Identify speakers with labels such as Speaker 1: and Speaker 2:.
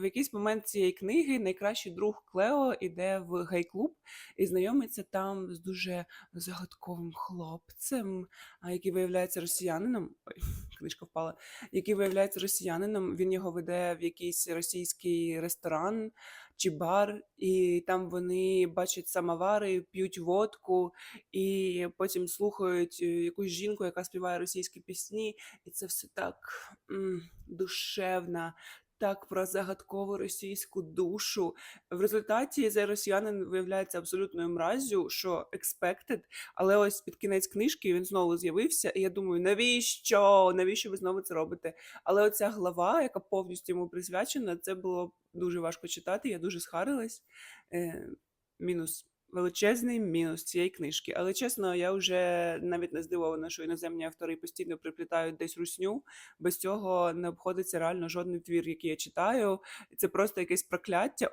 Speaker 1: В якийсь момент цієї книги найкращий друг Клео іде в гей-клуб і знайомиться там з дуже загадковим хлопцем, який виявляється росіянином. Ой, книжка впала. Який виявляється росіянином. Він його веде в якийсь російський ресторан чи бар, і там вони бачать самовари, п'ють водку, і потім слухають е, якусь жінку, яка співає російські пісні, і це все так м, душевно, так про загадкову російську душу. В результаті цей росіянин виявляється абсолютною мразю, що expected, але ось під кінець книжки він знову з'явився, і я думаю, навіщо? Навіщо ви знову це робите? Але оця глава, яка повністю йому присвячена, це було дуже важко читати. Я дуже схарилась. Е, мінус. Величезний мінус цієї книжки. Але чесно, я вже навіть не здивована, що іноземні автори постійно приплітають десь русню. Без цього не обходиться реально жодний твір, який я читаю. Це просто якесь прокляття.